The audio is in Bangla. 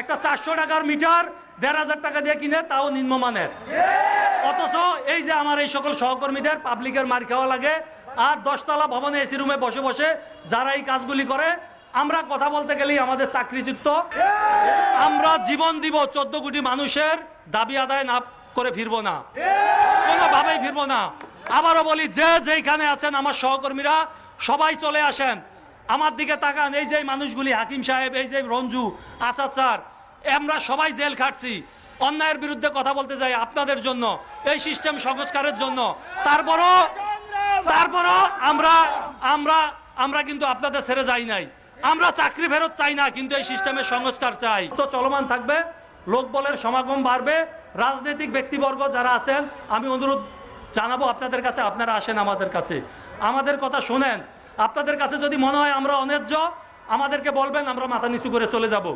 একটা চারশো টাকার মিটার, দেড় হাজার টাকা দিয়ে কিনে তাও নিম্নমানের। অথচ এই যে আমার এই সকল সহকর্মীদের পাবলিকের মার খাওয়া লাগে, আর দশতলা ভবনে এসি রুমে বসে বসে যারা এই কাজগুলি করে, আমরা কথা বলতে গেলেই আমাদের চাকরিচিত্ত আমরা জীবন দিব চোদ্দ কোটি মানুষের, দাবি আদায় না করে ফিরবো না। কোনোভাবেই ফিরবো না। আবারও বলি, যে যেইখানে আছেন আমার সহকর্মীরা, সবাই চলে আসেন। আমার দিকে তাকান, এই যে মানুষগুলি, হাকিম সাহেব, এই যে রঞ্জু, আসাদ স্যার, আমরা সবাই জেল খাটছি। অন্যায়ের বিরুদ্ধে কথা বলতে যাই আপনাদের জন্য, এই সিস্টেম সংস্কারের জন্য। তারপরও তারপরও আমরা আমরা আমরা কিন্তু আপনাদের ছেড়ে যাই নাই। আমরা চাকরি ফেরত চাই না, কিন্তু এই সিস্টেমের সংস্কার চাই। তো চলমান থাকবে, লোকবলের সমাগম বাড়বে, রাজনৈতিক ব্যক্তিবর্গ যারা আছেন, আমি অনুরোধ জানাব আপনাদের কাছে, আপনারা আসেন আমাদের কাছে। আমাদের কথা শোনেন আপনাদের কাছে যদি মনে হয় আমরা অন্যায্য, আমাদেরকে বলবেন, আমরা মাথা নিচু করে চলে যাব।